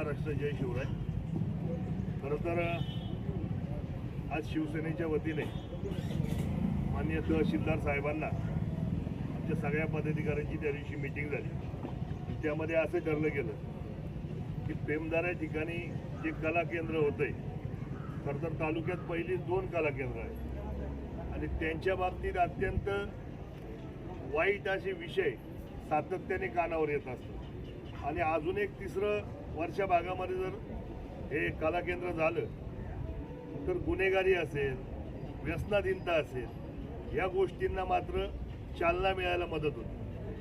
महाराष्ट्र जय शिवराय. खरं तर आज शिवसेनेच्या वतीने माननीय तहसीलदार साहेबांना आमच्या सगळ्या पदाधिकाऱ्यांची त्या दिवशी मिटिंग झाली. त्यामध्ये असं ठरलं गेलं की पेमदार या ठिकाणी जे कला केंद्र होतंय खरं तर तालुक्यात पहिली दोन कला केंद्र आहेत. आणि त्यांच्या बाबतीत अत्यंत वाईट असे विषय सातत्याने कानावर येत असतात. आणि अजून एक तिसरं वर्षा भागामध्ये जर हे कला केंद्र झालं तर गुन्हेगारी असेल व्यसनाधीनता असेल या गोष्टींना मात्र चालना मिळायला मदत होते.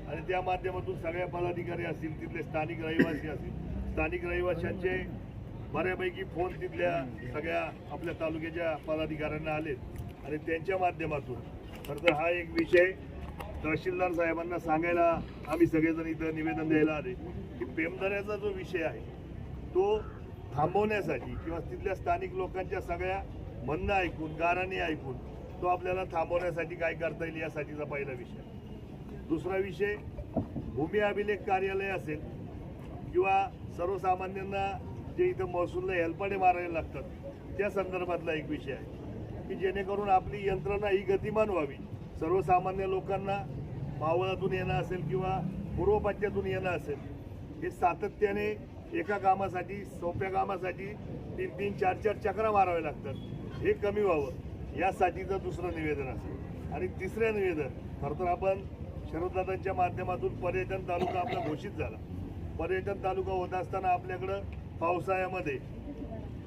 आणि त्या माध्यमातून सगळ्या पदाधिकारी असतील तिथले स्थानिक रहिवासी असतील स्थानिक रहिवाशांचे बऱ्यापैकी फोन तिथल्या सगळ्या आपल्या तालुक्याच्या पदाधिकाऱ्यांना आलेत. आणि त्यांच्या माध्यमातून खरं तर हा एक विषय तहसीलदार साहेबांना सांगायला आम्ही सगळेजण इथं निवेदन द्यायला आले की पेमदऱ्याचा जो विषय आहे तो थांबवण्यासाठी किंवा तिथल्या स्थानिक लोकांच्या सगळ्या म्हणणं ऐकून गाराने ऐकून तो आपल्याला थांबवण्यासाठी काय करता येईल यासाठीचा पहिला विषय. दुसरा विषय भूमी अभिलेख कार्यालय असेल किंवा सर्वसामान्यांना जे इथं महसूलला हेलपाडे मारायला लागतात त्या संदर्भातला एक विषय आहे की जेणेकरून आपली यंत्रणा ही गतिमान व्हावी. सर्वसामान्य लोकांना मावळातून येणं असेल किंवा पूर्वपाच्यातून येणं असेल हे सातत्याने एका कामासाठी सोप्या कामासाठी तीन तीन चार चार चक्रा मारावे लागतात. हे कमी व्हावं. यासाठीचं दुसरं निवेदन असेल. आणि तिसरं निवेदन खरं तर आपण शरददादांच्या माध्यमातून पर्यटन तालुका आपला घोषित झाला. पर्यटन तालुका होत असताना आपल्याकडं पावसाळ्यामध्ये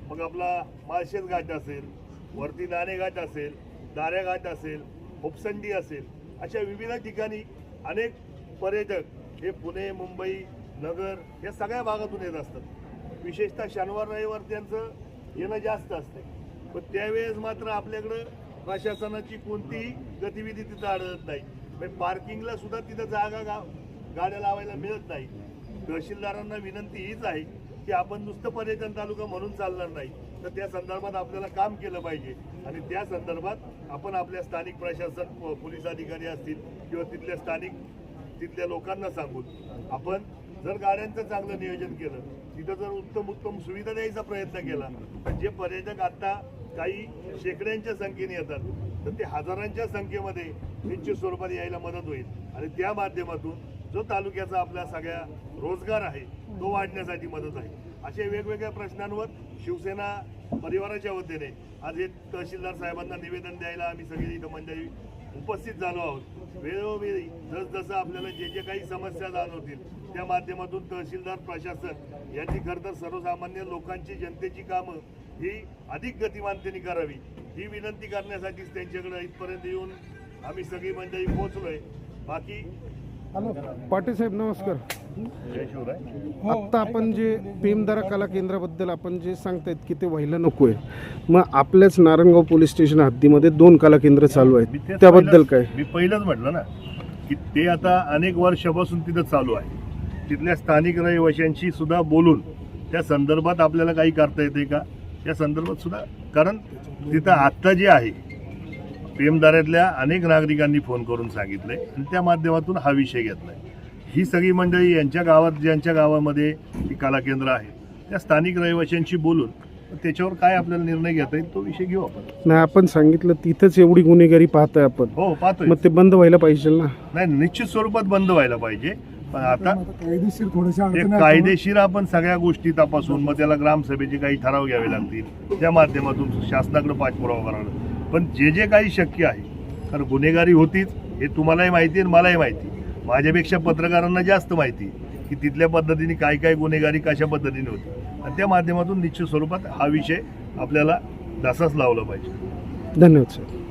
मग आपला माळशेज घाट असेल वरती नाणे घाट असेल दाऱ्या घाट असेल होपसंडी असेल अशा विविध ठिकाणी अनेक पर्यटक हे पुणे मुंबई नगर या सगळ्या भागातून येत असतात. विशेषतः शनिवार रविवार त्यांचं येणं जास्त असते. पण त्यावेळेस मात्र आपल्याकडं प्रशासनाची कोणतीही गतिविधी तिथं आढळत नाही. म्हणजे पार्किंगला सुद्धा तिथं जागा गा गाड्या लावायला मिळत नाही. तहसीलदारांना विनंती हीच आहे की आपण नुसतं पर्यटन तालुका म्हणून चालणार नाही. तर त्या संदर्भात आपल्याला काम केलं पाहिजे. आणि त्या संदर्भात आपण आपल्या स्थानिक प्रशासन प- पोलीस अधिकारी असतील किंवा तिथल्या स्थानिक तिथल्या लोकांना सांगून आपण जर गाड्यांचं चांगलं नियोजन केलं तिथं जर उत्तम उत्तम सुविधा द्यायचा प्रयत्न केला तर जे पर्यटक आता काही शेकड्यांच्या संख्येने येतात तर ते हजारांच्या संख्येमध्ये निश्चित स्वरूपात यायला मदत होईल. आणि त्या माध्यमातून जो तालुक्याचा आपल्या सगळ्या रोजगार आहे तो वाढण्यासाठी मदत आहे. अशा वेगवेगळ्या प्रश्नांवर शिवसेना परिवाराच्या वतीने आज हे तहसीलदार साहेबांना निवेदन द्यायला आम्ही सगळे इथं मंडळी उपस्थित झालो आहोत. वेळोवेळी जसजसं आपल्याला जे जे काही समस्या जाणवतील त्या माध्यमातून तहसीलदार प्रशासन यांनी खरं तर सर्वसामान्य लोकांची जनतेची कामं ही अधिक गतिमानतेने करावी. ही विनंती करण्यासाठीच त्यांच्याकडे इथपर्यंत येऊन आम्ही सगळी मंडळी पोहोचलोय. बाकी पाटील साहेब नमस्कार. आत्ता आपण जे पेमदारा कला केंद्राबद्दल आपण जे सांगतायत की ते व्हायला नको आहे मग आपल्याच नारायणगाव पोलीस स्टेशन हद्दीमध्ये दोन कला केंद्र चालू आहेत. त्याबद्दल काय? मी पहिलंच म्हटलं ना की ते आता अनेक वर्षापासून तिथं चालू आहे. तिथल्या स्थानिक रहिवाशांशी सुद्धा बोलून त्या संदर्भात आपल्याला काही करता येते का? या संदर्भात सुद्धा कारण तिथं आत्ता जे आहे पेमदाऱ्यातल्या अनेक नागरिकांनी फोन करून सांगितलंय आणि त्या माध्यमातून हा विषय घेतलाय. ही सगळी मंडळी यांच्या गावात ज्यांच्या गावामध्ये ही कला केंद्र आहे त्या स्थानिक रहिवाशांशी बोलून त्याच्यावर काय आपल्याला निर्णय घेता येईल तो विषय घेऊ आपण. नाही आपण सांगितलं तिथंच एवढी गुन्हेगारी पाहताय आपण. हो पाहतोय. मग ते बंद व्हायला पाहिजे ना? नाही निश्चित स्वरूपात बंद व्हायला पाहिजे. पण आता कायदेशीर थोड्याशा ते अडचणी कायदेशीर आपण सगळ्या गोष्टी तपासून मग त्याला ग्रामसभेचे काही ठराव घ्यावे लागतील. त्या माध्यमातून शासनाकडे पाठपुरावा करावा लागेल. पण जे जे काही शक्य आहे कारण गुन्हेगारी होतीच हे तुम्हालाही माहिती आणि मलाही माहिती माझ्यापेक्षा पत्रकारांना जास्त माहिती की तिथल्या पद्धतीने काय काय गुन्हेगारी कशा पद्धतीने होती. आणि त्या माध्यमातून निश्चित स्वरूपात हा विषय आपल्याला धसाच लावला पाहिजे. धन्यवाद सर.